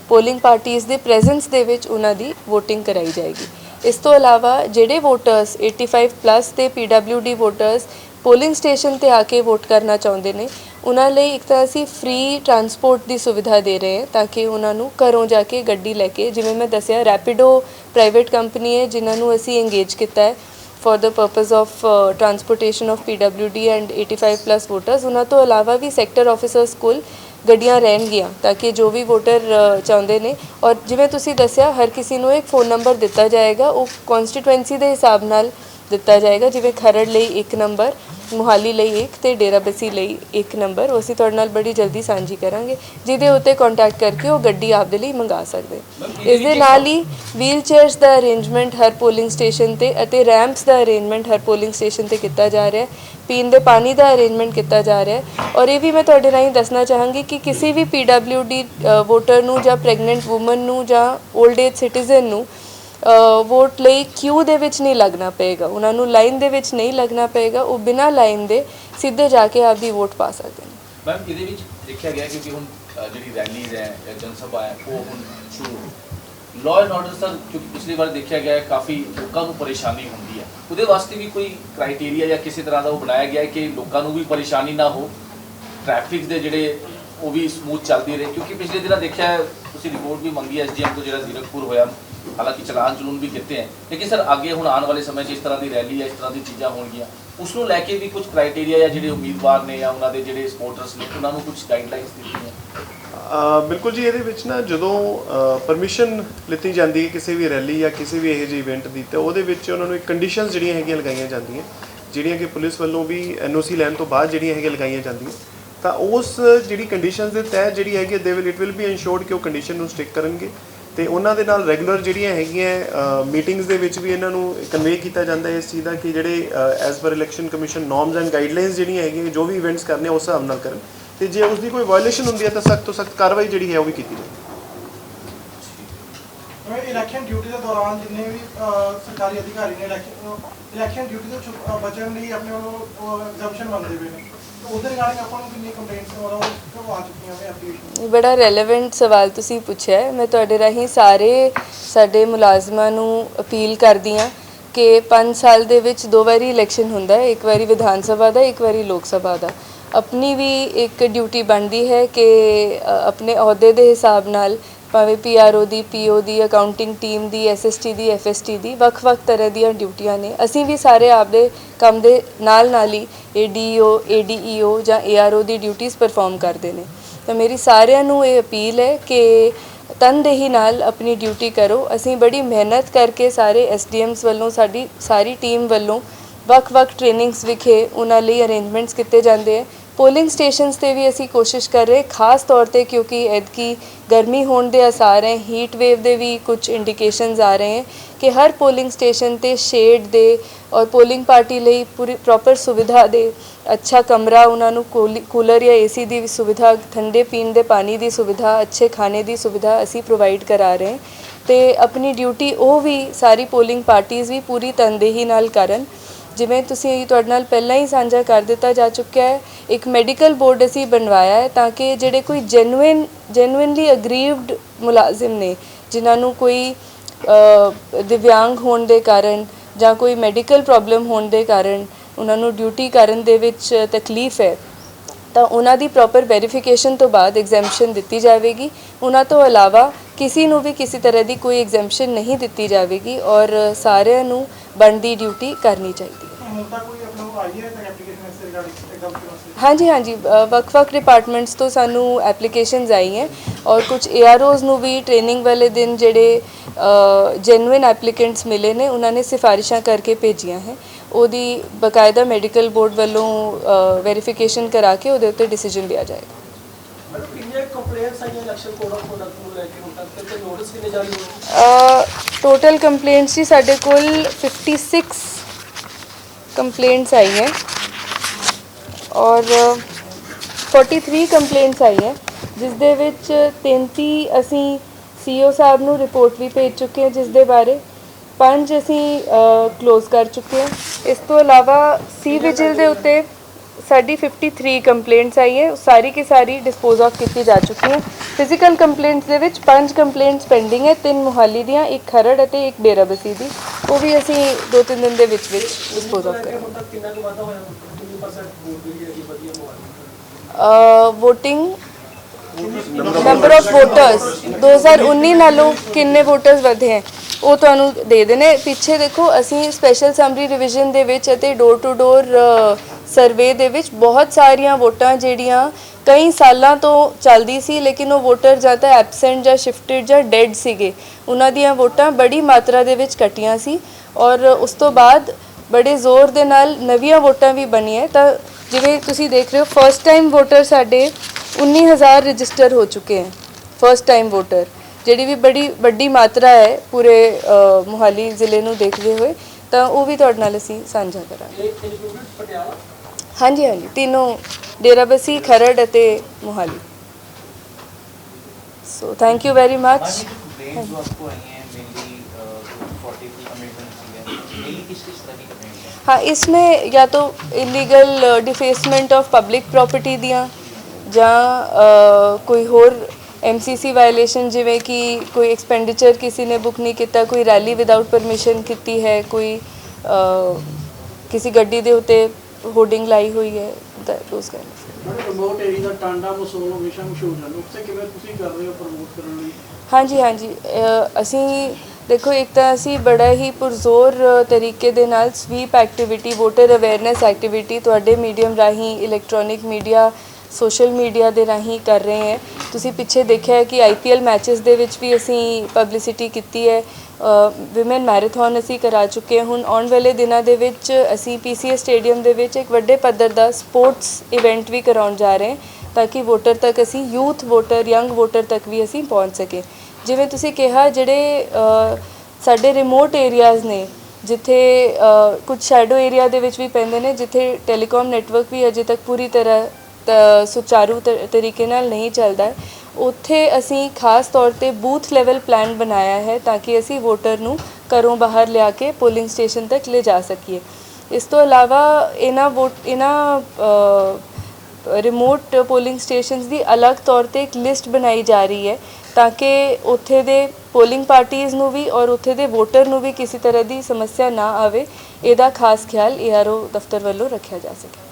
ਪੋਲਿੰਗ ਪਾਰਟੀਆਂ ਦੇ ਪ੍ਰੈਜ਼ੈਂਸ ਦੇ ਵਿੱਚ ਉਹਨਾਂ ਦੀ VOTING ਕਰਾਈ ਜਾਏਗੀ। ਇਸ ਤੋਂ ਇਲਾਵਾ ਜਿਹੜੇ ਵੋਟਰਸ 85 ਪਲੱਸ ਤੇ PWD ਵੋਟਰਸ ਪੋਲਿੰਗ ਸਟੇਸ਼ਨ ਤੇ ਆ ਕੇ ਵੋਟ ਕਰਨਾ ਚਾਹੁੰਦੇ ਨੇ, ਉਹਨਾਂ ਲਈ ਇੱਕ ਤਾਂ ਅਸੀਂ ਫ੍ਰੀ ਟਰਾਂਸਪੋਰਟ ਦੀ ਸੁਵਿਧਾ ਦੇ ਰਹੇ ਹਾਂ ਤਾਂ ਕਿ ਉਹਨਾਂ ਨੂੰ ਘਰੋਂ ਜਾ ਕੇ ਗੱਡੀ ਲੈ ਕੇ, ਜਿਵੇਂ ਮੈਂ ਦੱਸਿਆ ਰੈਪਿਡੋ ਪ੍ਰਾਈਵੇਟ ਕੰਪਨੀ ਹੈ, ਜਿਨ੍ਹਾਂ ਨੂੰ ਅਸੀਂ ਇੰਗੇਜ ਕੀਤਾ ਹੈ for the purpose of uh, transportation of PWD and 85 plus voters ਉਹਨਾਂ ਤੋਂ ਇਲਾਵਾ ਵੀ ਸੈਕਟਰ ਆਫੀਸਰਸ ਕੋਲ ਗੱਡੀਆਂ ਰਹਿਣਗੀਆਂ ਤਾਂ ਕਿ ਜੋ ਵੀ ਵੋਟਰ ਚਾਹੁੰਦੇ ਨੇ ਔਰ ਜਿਵੇਂ ਤੁਸੀਂ ਦੱਸਿਆ ਹਰ ਕਿਸੇ ਨੂੰ ਇੱਕ ਫੋਨ ਨੰਬਰ ਦਿੱਤਾ ਜਾਏਗਾ ਉਹ ਕਨਸਟੀਟੂਐਂਸੀ ਦੇ ਹਿਸਾਬ ਨਾਲ ਦਿੱਤਾ ਜਾਏਗਾ ਜਿਵੇਂ ਖਰੜ ਲਈ ਇੱਕ ਨੰਬਰ ਮੁਹਾਲੀ ਲਈ ਇੱਕ ਤੇ ਡੇਰਾਬੱਸੀ ਲਈ ਇੱਕ ਨੰਬਰ। ਉਹ ਅਸੀਂ ਤੁਹਾਡੇ ਨਾਲ ਬੜੀ ਜਲਦੀ ਸਾਂਝੀ ਕਰਾਂਗੇ। ਜਿਹਦੇ ਉੱਤੇ ਕੰਟੈਕਟ ਕਰਕੇ ਉਹ ਗੱਡੀ ਆਪਦੇ ਲਈ ਮੰਗਾ ਸਕਦੇ। ਇਸ ਦੇ ਨਾਲ ਹੀ ਵੀਲ ਚੇਅਰਸ ਦਾ ਅਰੇਂਜਮੈਂਟ ਹਰ ਪੋਲਿੰਗ ਸਟੇਸ਼ਨ ਤੇ ਅਤੇ ਰੈਂਪਸ ਦਾ ਅਰੇਂਜਮੈਂਟ ਹਰ ਪੋਲਿੰਗ ਸਟੇਸ਼ਨ ਤੇ ਕੀਤਾ ਜਾ ਰਿਹਾ ਹੈ। ਪੀਣ ਦੇ ਪਾਣੀ ਦਾ ਅਰੇਂਜਮੈਂਟ ਕੀਤਾ ਜਾ ਰਿਹਾ ਹੈ। ਔਰ ਇਹ ਵੀ ਮੈਂ ਤੁਹਾਡੇ ਰਾਹੀਂ ਦੱਸਣਾ ਚਾਹਾਂਗੀ ਕਿ ਕਿਸੇ ਵੀ PWD ਵੋਟਰ ਨੂੰ ਜਾਂ ਪ੍ਰੈਗਨੈਂਟ ਔਮਨ ਨੂੰ ਜਾਂ 올ਡ ਏਜ ਸਿਟੀਜ਼ਨ ਨੂੰ ਵੋਟ ਲਈ ਕਿਊ ਦੇ ਵਿੱਚ ਨਹੀਂ ਲੱਗਣਾ ਪਏਗਾ। ਉਹਨਾਂ ਨੂੰ ਲਾਈਨ ਦੇ ਵਿੱਚ ਨਹੀਂ ਲੱਗਣਾ ਪਏਗਾ। ਉਹ ਬਿਨਾਂ ਲਾਈਨ ਦੇ ਸਿੱਧੇ ਜਾ ਕੇ ਆਪਦੀ ਵੋਟ ਪਾ ਸਕਦੇ ਨੇ। ਮੈਮ ਇਹਦੇ ਵਿੱਚ ਦੇਖਿਆ ਗਿਆ ਕਿਉਂਕਿ ਹੁਣ ਜਿਹੜੀ ਰੈਲੀਜ਼ ਹੈ ਜਾਂ ਜਨਸਭਾ ਹੈ, ਉਹ ਹੁਣ ਸ਼ੁਰੂ ਲਾਅ ਐਂਡ ਆਰਡਰ ਸਰ, ਕਿਉਂਕਿ ਪਿਛਲੀ ਵਾਰ ਦੇਖਿਆ ਗਿਆ ਕਾਫੀ ਲੋਕਾਂ ਨੂੰ ਪਰੇਸ਼ਾਨੀ ਹੁੰਦੀ ਹੈ। ਉਹਦੇ ਵਾਸਤੇ ਵੀ ਕੋਈ ਕ੍ਰਾਈਟੇਰੀਆ ਜਾਂ ਕਿਸੇ ਤਰ੍ਹਾਂ ਦਾ ਉਹ ਬਣਾਇਆ ਗਿਆ ਹੈ ਕਿ ਲੋਕਾਂ ਨੂੰ ਵੀ ਪਰੇਸ਼ਾਨੀ ਨਾ ਹੋ? ਟ੍ਰੈਫਿਕ ਦੇ ਜਿਹੜੇ ਉਹ ਵੀ ਸਮੂਥ ਚੱਲਦੀ ਰਹੇ। ਕਿਉਂਕਿ ਪਿਛਲੇ ਦਿਨਾਂ ਦੇਖਿਆ ਤੁਸੀਂ ਰਿਪੋਰਟ ਵੀ ਮੰਗੀ ਐਸਡੀਐਮ ਤੋਂ ਜਿਹੜਾ ਜ਼ੀਰਕਪੁਰ ਹੋਇਆ ਹਾਲਾਂਕਿ ਚਲਾਨ ਚਲੂਨ ਵੀ ਕੀਤੇ ਹੈ। ਲੇਕਿਨ ਸਰ, ਅੱਗੇ ਹੁਣ ਆਉਣ ਵਾਲੇ ਸਮੇਂ 'ਚ ਇਸ ਤਰ੍ਹਾਂ ਦੀ ਰੈਲੀ ਜਾਂ ਇਸ ਤਰ੍ਹਾਂ ਦੀ ਚੀਜ਼ਾਂ ਹੋਣਗੀਆਂ, ਉਸ ਨੂੰ ਲੈ ਕੇ ਵੀ ਕੁਝ ਕ੍ਰਾਈਟੇਰੀਆ ਜਾਂ ਜਿਹੜੇ ਉਮੀਦਵਾਰ ਨੇ ਜਾਂ ਉਹਨਾਂ ਦੇ ਜਿਹੜੇ ਸਪੋਰਟਰਸ ਨੇ, ਉਹਨਾਂ ਨੂੰ ਕੁਝ ਗਾਈਡਲਾਈਨਸ ਦਿੱਤੀਆਂ ਬਿਲਕੁਲ ਜੀ, ਇਹਦੇ ਵਿੱਚ ਨਾ ਜਦੋਂ ਪਰਮਿਸ਼ਨ ਲਿੱਤੀ ਜਾਂਦੀ ਹੈ ਕਿਸੇ ਵੀ ਰੈਲੀ ਜਾਂ ਕਿਸੇ ਵੀ ਇਹੋ ਜਿਹੇ ਇਵੈਂਟ ਦੀ, ਤਾਂ ਉਹਦੇ ਵਿੱਚ ਉਹਨਾਂ ਨੂੰ ਕੰਡੀਸ਼ਨਸ ਜਿਹੜੀਆਂ ਹੈਗੀਆਂ ਲਗਾਈਆਂ ਜਾਂਦੀਆਂ। ਜਿਹੜੀਆਂ ਕਿ ਪੁਲਿਸ ਵੱਲੋਂ ਵੀ ਐਨਓਸੀ ਲੈਣ ਤੋਂ ਬਾਅਦ ਜਿਹੜੀਆਂ ਹੈਗੀਆਂ ਲਗਾਈਆਂ ਜਾਂਦੀਆਂ। ਤਾਂ ਉਸ ਜਿਹੜੀ ਕੰਡੀਸ਼ਨਸ ਦੇ ਤਹਿਤ ਜਿਹੜੀ ਹੈਗੀ they will it will be ensured ਕਿ ਉਹ ਕੰਡੀਸ਼ਨ ਨੂੰ ਸਟਿਕ ਕਰਨਗੇ। ਤੇ ਉਹਨਾਂ ਦੇ ਨਾਲ ਰੈਗੂਲਰ ਜਿਹੜੀਆਂ ਹੈਗੀਆਂ ਮੀਟਿੰਗਸ ਦੇ ਵਿੱਚ ਵੀ ਇਹਨਾਂ ਨੂੰ ਕਨਵੇ ਕੀਤਾ ਜਾਂਦਾ ਹੈ ਇਸ ਚੀਜ਼ ਦਾ ਕਿ ਜਿਹੜੇ as per election commission norms and guidelines ਜਿਹੜੀਆਂ ਹੈਗੀਆਂ, ਜੋ ਵੀ ਇਵੈਂਟਸ ਕਰਨੇ ਉਸ ਹਿਸਾਬ ਨਾਲ ਕਰਨ। ਤੇ ਜੇ ਉਸ ਦੀ ਕੋਈ ਵਾਇਲੇਸ਼ਨ ਹੁੰਦੀ ਹੈ ਤਾਂ ਸਖਤ ਤੋਂ ਸਖਤ ਕਾਰਵਾਈ ਜਿਹੜੀ ਹੈ ਉਹ ਵੀ ਕੀਤੀ ਜਾਵੇ। ਇਲੈਕਸ਼ਨ ਡਿਊਟੀ ਦੇ ਦੌਰਾਨ ਜਿੰਨੇ ਵੀ ਸਰਕਾਰੀ ਅਧਿਕਾਰੀ ਨੇ ਇਲੈਕਸ਼ਨ ਡਿਊਟੀ ਤੋਂ ਬਚਣ ਲਈ ਆਪਣੇ ਵੱਲੋਂ ਐਗਜ਼ੈਂਪਸ਼ਨ ਮੰਗਦੇ ਪਏ ਨੇ। ਉਹਦੇ ਰਿਗਾਰਡਿੰਗ ਆਪਾਂ ਨੂੰ ਕਿੰਨੀ ਕੰਪਲੇਂਟਸ ਮਤਲਬ ਆ ਚੁੱਕੀਆਂ ਨੇ ਐਪਲੀਕੇਸ਼ਨ ਬੜਾ ਰੈਲੇਵੈਂਟ ਸਵਾਲ ਤੁਸੀਂ ਪੁੱਛਿਆ ਹੈ। ਮੈਂ ਤੁਹਾਡੇ ਰਾਹੀਂ ਸਾਰੇ ਸਾਡੇ ਮੁਲਾਜ਼ਮਾਂ ਨੂੰ ਅਪੀਲ ਕਰਦੀ ਹਾਂ ਕਿ 5 ਸਾਲ ਦੇ ਵਿੱਚ ਦੋ ਵਾਰੀ ਇਲੈਕਸ਼ਨ ਹੁੰਦਾ ਹੈ, ਇੱਕ ਵਾਰੀ ਵਿਧਾਨ ਸਭਾ ਦਾ, ਇੱਕ ਵਾਰੀ ਲੋਕ ਸਭਾ ਦਾ। ਆਪਣੀ ਵੀ ਇੱਕ ਡਿਊਟੀ ਬਣਦੀ ਹੈ ਕਿ ਆਪਣੇ ਅਹੁਦੇ ਦੇ ਹਿਸਾਬ ਨਾਲ ਭਾਵੇਂ ਪੀਆਰਓ ਦੀ ਪੀਓ ਦੀ ਅਕਾਊਂਟਿੰਗ ਟੀਮ ਦੀ ਐਸਐਸਟੀ ਦੀ ਐਫਐਸਟੀ ਦੀ ਵੱਖ-ਵੱਖ ਤਰ੍ਹਾਂ ਦੀਆਂ ਡਿਊਟੀਆਂ ਨੇ। ਅਸੀਂ ਵੀ ਸਾਰੇ ਆਪਦੇ ਕੰਮ ਦੇ ਨਾਲ ਨਾਲ ਹੀ ਏਡੀਓ ਏਡੀਈਓ ਜਾਂ ਏਆਰਓ ਦੀ ਡਿਊਟੀਆਂ ਪਰਫਾਰਮ ਕਰਦੇ ਨੇ। ਤਾਂ ਮੇਰੀ ਸਾਰਿਆਂ ਨੂੰ ਇਹ ਅਪੀਲ ਹੈ ਕਿ ਤਨਦੇਹੀ ਨਾਲ ਆਪਣੀ ਡਿਊਟੀ ਕਰੋ। ਅਸੀਂ ਬੜੀ ਮਿਹਨਤ ਕਰਕੇ ਸਾਰੇ ਐਸਡੀਐਮਸ ਵੱਲੋਂ, ਸਾਡੀ ਸਾਰੀ ਟੀਮ ਵੱਲੋਂ ਵੱਖ-ਵੱਖ ਟ੍ਰੇਨਿੰਗਸ ਵਿਖੇ ਉਹਨਾਂ ਲਈ ਅਰੇਂਜਮੈਂਟਸ ਕੀਤੇ ਜਾਂਦੇ ਹੈ ਪੋਲਿੰਗ ਸਟੇਸ਼ਨਸ ਤੇ ਵੀ ਅਸੀਂ ਕੋਸ਼ਿਸ਼ ਕਰ ਰਹੇ, ਖਾਸ ਤੌਰ ਤੇ ਕਿਉਂਕਿ ਐਤਕੀ ਗਰਮੀ ਹੋਣ ਦੇ ਅਸਾਰ ਹੈ ਹੀਟ ਵੇਵ ਦੇ ਵੀ ਕੁਝ ਇੰਡੀਕੇਸ਼ਨਸ ਆ ਰਹੇ ਹੈ ਕਿ ਹਰ ਪੋਲਿੰਗ ਸਟੇਸ਼ਨ ਤੇ ਸ਼ੇਡ ਦੇ ਔਰ ਪੋਲਿੰਗ ਪਾਰਟੀ ਲਈ ਪੂਰੀ ਪ੍ਰੋਪਰ ਸੁਵਿਧਾ ਦੇ ਅੱਛਾ ਕਮਰਾ, ਉਹਨਾਂ ਨੂੰ ਕੂਲ- ਕੂਲਰ ਜਾਂ ਏਸੀ ਦੀ ਵੀ ਸੁਵਿਧਾ, ਠੰਡੇ ਪੀਣ ਦੇ ਪਾਣੀ ਦੀ ਸੁਵਿਧਾ, ਅੱਛੇ ਖਾਣੇ ਦੀ ਸੁਵਿਧਾ ਅਸੀਂ ਪ੍ਰੋਵਾਈਡ ਕਰਾ ਰਹੇ ਹਾਂ ਤੇ ਆਪਣੀ ਡਿਊਟੀ ਉਹ ਵੀ ਸਾਰੀ ਪੋਲਿੰਗ ਪਾਰਟੀਆਂ ਵੀ ਪੂਰੀ ਤਨਦੇਹੀ ਨਾਲ ਕਰਨ। ਜਿਵੇਂ ਤੁਸੀਂ ਤੁਹਾਡੇ ਨਾਲ ਪਹਿਲਾਂ ਹੀ ਸਾਂਝਾ ਕਰ ਦਿੱਤਾ ਜਾ ਚੁੱਕਿਆ ਹੈ, ਇੱਕ ਮੈਡੀਕਲ ਬੋਰਡ ਅਸੀਂ ਬਣਵਾਇਆ ਹੈ ਤਾਂ ਕਿ ਜਿਹੜੇ ਕੋਈ ਜੈਨੂਇਨ ਜੈਨੂਇਨਲੀ ਅਗਰੀਵਡ ਮੁਲਾਜ਼ਮ ਨੇ, ਜਿਨ੍ਹਾਂ ਨੂੰ ਕੋਈ ਦਿਵਿਆਂਗ ਹੋਣ ਦੇ ਕਾਰਨ ਜਾਂ ਕੋਈ ਮੈਡੀਕਲ ਪ੍ਰੋਬਲਮ ਹੋਣ ਦੇ ਕਾਰਨ ਉਹਨਾਂ ਨੂੰ ਡਿਊਟੀ ਕਰਨ ਦੇ ਵਿੱਚ ਤਕਲੀਫ ਹੈ, ਤਾਂ ਉਹਨਾਂ ਦੀ ਪ੍ਰੋਪਰ ਵੈਰੀਫਿਕੇਸ਼ਨ ਤੋਂ ਬਾਅਦ ਐਗਜ਼ੈਂਪਸ਼ਨ ਦਿੱਤੀ ਜਾਵੇਗੀ। ਉਹਨਾਂ ਤੋਂ ਇਲਾਵਾ ਕਿਸੇ ਨੂੰ ਵੀ ਕਿਸੇ ਤਰ੍ਹਾਂ ਦੀ ਕੋਈ ਐਗਜ਼ੈਂਪਸ਼ਨ ਨਹੀਂ ਦਿੱਤੀ ਜਾਵੇਗੀ ਔਰ ਸਾਰਿਆਂ ਨੂੰ ਬਣਦੀ ਡਿਊਟੀ ਕਰਨੀ ਚਾਹੀਦੀ ਹੈ। ਆਈ ਹੈ ਹਾਂਜੀ ਹਾਂਜੀ। ਵੱਖ-ਵੱਖ ਡਿਪਾਰਟਮੈਂਟਸ ਤੋਂ ਸਾਨੂੰ ਐਪਲੀਕੇਸ਼ਨਸ ਆਈਆਂ ਔਰ ਕੁਝ ਏਆਰਓਜ਼ ਨੂੰ ਵੀ ਟ੍ਰੇਨਿੰਗ ਵਾਲੇ ਦਿਨ ਜਿਹੜੇ ਜੈਨੂਇਨ ਐਪਲੀਕੈਂਟਸ ਮਿਲੇ ਨੇ ਉਹਨਾਂ ਨੇ ਸਿਫਾਰਿਸ਼ਾਂ ਕਰਕੇ ਭੇਜੀਆਂ ਹੈ। ਉਹਦੀ ਬਕਾਇਦਾ ਮੈਡੀਕਲ ਬੋਰਡ ਵੱਲੋਂ ਵੈਰੀਫਿਕੇਸ਼ਨ ਕਰਾ ਕੇ ਉਹਦੇ ਉੱਤੇ ਡਿਸੀਜਨ ਲਿਆ ਜਾਏਗਾ। ਕੰਪਲੇਂਟਸ ਆਈਆਂ ਇਲੈਕਸ਼ਨ ਕੋਡ ਆਫ ਕੰਡਕਟ ਨੂੰ ਲੈ ਕੇ ਹੁਣ ਤੱਕ ਤੇ ਨੋਟਿਸ ਕਿੰਨੇ ਜਾਰੀ ਹੋਏ? ਟੋਟਲ ਕੰਪਲੇਂਟਸ ਜੀ ਸਾਡੇ ਕੋਲ 56 ਕੰਪਲੇਂਟਸ ਆਈ ਹੈ ਔਰ 43 ਕੰਪਲੇਂਟਸ ਆਈ ਹੈ, ਜਿਸ ਦੇ ਵਿੱਚ 33 ਅਸੀਂ ਸੀਓ ਸਾਹਿਬ ਨੂੰ ਰਿਪੋਰਟ ਵੀ ਭੇਜ ਚੁੱਕੇ ਹਾਂ ਜਿਸ ਦੇ ਬਾਰੇ, ਪੰਜ ਅਸੀਂ ਕਲੋਜ਼ ਕਰ ਚੁੱਕੇ ਹਾਂ। ਇਸ ਤੋਂ ਇਲਾਵਾ ਸੀ ਵਿਜਿਲ ਦੇ ਉੱਤੇ ਸਾਡੀ 53 ਕੰਪਲੇਂਟਸ ਆਈ ਹੈ ਸਾਰੀ ਕੀ ਸਾਰੀ ਡਿਸਪੋਜ਼ ਆਫ ਕੀਤੀ ਜਾ ਚੁੱਕੀ ਹੈ। ਫਿਜ਼ੀਕਲ ਕੰਪਲੇਂਟਸ ਦੇ ਵਿੱਚ ਪੰਜ ਕੰਪਲੇਂਟਸ ਪੈਂਡਿੰਗ ਹੈ ਤਿੰਨ ਮੁਹਾਲੀ ਦੀਆਂ ਇੱਕ ਖਰੜ ਅਤੇ ਇੱਕ ਡੇਰਾਬੱਸੀ ਦੀ। ਉਹ ਵੀ ਅਸੀਂ ਦੋ ਤਿੰਨ ਦਿਨ ਦੇ ਵਿੱਚ ਵਿੱਚ ਡਿਸਪੋਜ਼ ਆਫ ਕਰਾਂਗੇ। ਵੋਟਿੰਗ ਨੰਬਰ ਆਫ ਵੋਟਰਸ 2019 ਨਾਲੋਂ ਕਿੰਨੇ ਵੋਟਰਸ ਵਧੇ ਹੈ ਉਹ ਤੁਹਾਨੂੰ ਦੇ ਦੇਣੇ ਪਿੱਛੇ ਦੇਖੋ ਅਸੀਂ ਸਪੈਸ਼ਲ ਸਮਰੀ ਰਿਵੀਜ਼ਨ ਦੇ ਵਿੱਚ ਅਤੇ ਡੋਰ ਟੂ ਡੋਰ ਸਰਵੇ ਦੇ ਵਿੱਚ ਬਹੁਤ ਸਾਰੀਆਂ ਵੋਟਾਂ ਜਿਹੜੀਆਂ ਕਈ ਸਾਲਾਂ ਤੋਂ ਚੱਲਦੀ ਸੀ ਲੇਕਿਨ ਉਹ ਵੋਟਰ ਜਾਂ ਤਾਂ ਐਬਸੈਂਟ ਜਾਂ ਸ਼ਿਫਟਡ ਜਾਂ ਡੈਡ ਸੀਗੇ ਉਹਨਾਂ ਦੀਆਂ ਵੋਟਾਂ ਬੜੀ ਮਾਤਰਾ ਦੇ ਵਿੱਚ ਕਟੀਆਂ ਸੀ ਔਰ ਉਸ ਤੋਂ ਬਾਅਦ ਬੜੇ ਜ਼ੋਰ ਦੇ ਨਾਲ ਨਵੀਆਂ ਵੋਟਾਂ ਵੀ ਬਣੀਆਂ ਤਾਂ ਜਿਵੇਂ ਤੁਸੀਂ ਦੇਖ ਰਹੇ ਹੋ ਫਸਟ ਟਾਈਮ ਵੋਟਰ ਸਾਡੇ 19000 ਰਜਿਸਟਰ ਹੋ ਚੁੱਕੇ ਹਨ ਫਸਟ ਟਾਈਮ ਵੋਟਰ ਜਿਹੜੀ ਵੀ ਬੜੀ ਵੱਡੀ ਮਾਤਰਾ ਹੈ ਪੂਰੇ ਮੁਹਾਲੀ ਜ਼ਿਲ੍ਹੇ ਨੂੰ ਦੇਖਦੇ ਹੋਏ, ਤਾਂ ਉਹ ਵੀ ਤੁਹਾਡੇ ਨਾਲ ਅਸੀਂ ਸਾਂਝਾ ਕਰਾਂਗੇ। ਹਾਂਜੀ ਹਾਂਜੀ, ਤਿੰਨੋਂ ਡੇਰਾਬਸੀ, ਖਰੜ ਅਤੇ Mohali. So thank you very much ਕਿਸ ਕਿਸ ਤਰ੍ਹਾਂ है हाँ इसमें या तो illegal defacement of public property ਦੀਆਂ ਜਾਂ ਅ, ਕੋਈ ਹੋਰ ਐਮਸੀਸੀ ਵਾਇਲੇਸ਼ਨ ਜਿਵੇਂ ਕਿ ਕੋਈ ਐਕਸਪੈਂਡੀਚਰ ਕਿਸੇ ਨੇ ਬੁੱਕ ਨਹੀਂ ਕੀਤਾ ਕੋਈ ਰੈਲੀ ਵਿਦਆਊਟ ਪਰਮਿਸ਼ਨ ਕੀਤੀ ਹੈ ਕੋਈ ਅ, ਕਿਸੇ ਗੱਡੀ ਦੇ ਉੱਤੇ ਹੋਰਡਿੰਗ ਲਾਈ ਹੋਈ ਹੈ those kind of madam remote area ਦਾ ਟਾਂਡਾ ਮਸੋਲ ਹਮੇਸ਼ਾ ਮਸ਼ਹੂਰ ਹੈ ਉੱਥੇ ਕਿਵੇਂ ਤੁਸੀਂ ਕਰ ਰਹੇ ਹੋ ਪ੍ਰਮੋਟ ਕਰਨ ਲਈ ਹਾਂਜੀ ਹਾਂਜੀ ਅ, ਅਸੀਂ ਦੇਖੋ, ਇੱਕ ਤਾਂ ਅਸੀਂ ਬੜਾ ਹੀ ਪੁਰਜ਼ੋਰ ਤਰੀਕੇ ਦੇ ਨਾਲ sweep activity voter awareness activity ਤੁਹਾਡੇ ਮੀਡੀਅਮ ਰਾਹੀਂ ਇਲੈਕਟ੍ਰੋਨਿਕ ਮੀਡੀਆ ਸੋਸ਼ਲ ਮੀਡੀਆ ਦੇ ਰਾਹੀਂ ਕਰ ਰਹੇ ਹਾਂ। ਤੁਸੀਂ ਪਿੱਛੇ ਦੇਖਿਆ ਹੈ ਕਿ ਆਈਪੀਐਲ ਮੈਚਸ ਦੇ ਵਿੱਚ ਵੀ ਅਸੀਂ ਪਬਲਿਸਿਟੀ ਕੀਤੀ ਹੈ। ਵਿਮਨ ਮੈਰਾਥਨ ਅਸੀਂ ਕਰਾ ਚੁੱਕੇ ਹਾਂ। ਹੁਣ ਆਉਣ ਵਾਲੇ ਦਿਨਾਂ ਦੇ ਵਿੱਚ ਅਸੀਂ ਪੀਸੀਐਸ ਸਟੇਡੀਅਮ ਦੇ ਵਿੱਚ ਇੱਕ ਵੱਡੇ ਪੱਧਰ ਦਾ ਸਪੋਰਟਸ ਇਵੈਂਟ ਵੀ ਕਰਾਉਣ ਜਾ ਰਹੇ ਹਾਂ, ਤਾਂ ਕਿ ਵੋਟਰ ਤੱਕ ਅਸੀਂ ਯੂਥ ਵੋਟਰ ਯੰਗ ਵੋਟਰ ਤੱਕ ਵੀ ਅਸੀਂ ਪਹੁੰਚ ਸਕੇ ਜਿਵੇਂ ਤੁਸੀਂ ਕਿਹਾ, ਜਿਹੜੇ ਸਾਡੇ ਰਿਮੋਟ ਏਰੀਆਜ਼ ਨੇ, ਜਿੱਥੇ ਕੁਝ ਸ਼ੈਡੋ ਏਰੀਆ ਦੇ ਵਿੱਚ ਵੀ ਪੈਂਦੇ ਨੇ, ਜਿੱਥੇ ਟੈਲੀਕਾਮ ਨੈਟਵਰਕ ਵੀ ਅਜੇ ਤੱਕ ਪੂਰੀ ਤਰ੍ਹਾਂ ਸੁਚਾਰੂ ਤ- ਤਰੀਕੇ ਨਾਲ ਨਹੀਂ ਚੱਲਦਾ, ਉੱਥੇ ਅਸੀਂ ਖਾਸ ਤੌਰ ਤੇ ਬੂਥ ਲੈਵਲ ਪਲਾਨ ਬਣਾਇਆ ਹੈ ਤਾਂ ਕਿ ਅਸੀਂ ਵੋਟਰ ਨੂੰ ਘਰੋਂ ਬਾਹਰ ਲਿਆ ਕੇ ਪੋਲਿੰਗ ਸਟੇਸ਼ਨ ਤੱਕ ਲੈ ਜਾ ਸਕੀਏ। ਇਸ ਤੋਂ ਇਲਾਵਾ ਇਹਨਾਂ ਵੋਟ ਇਹਨਾਂ ਰਿਮੋਟ ਪੋਲਿੰਗ ਸਟੇਸ਼ਨਸ ਦੀ ਅਲੱਗ ਤੌਰ ਤੇ ਇੱਕ ਲਿਸਟ ਬਣਾਈ ਜਾ ਰਹੀ ਹੈ ਤਾਂ ਕਿ ਉੱਥੇ ਦੇ ਪੋਲਿੰਗ ਪਾਰਟੀਆਂ ਨੂੰ ਵੀ ਔਰ ਉੱਥੇ ਦੇ ਵੋਟਰ ਨੂੰ ਵੀ ਕਿਸੇ ਤਰ੍ਹਾਂ ਦੀ ਸਮੱਸਿਆ ਨਾ ਆਵੇ, ਇਹਦਾ ਖਾਸ ਖਿਆਲ ਏਆਰਓ ਦਫ਼ਤਰ ਵੱਲੋਂ ਰੱਖਿਆ ਜਾ ਸਕੇ।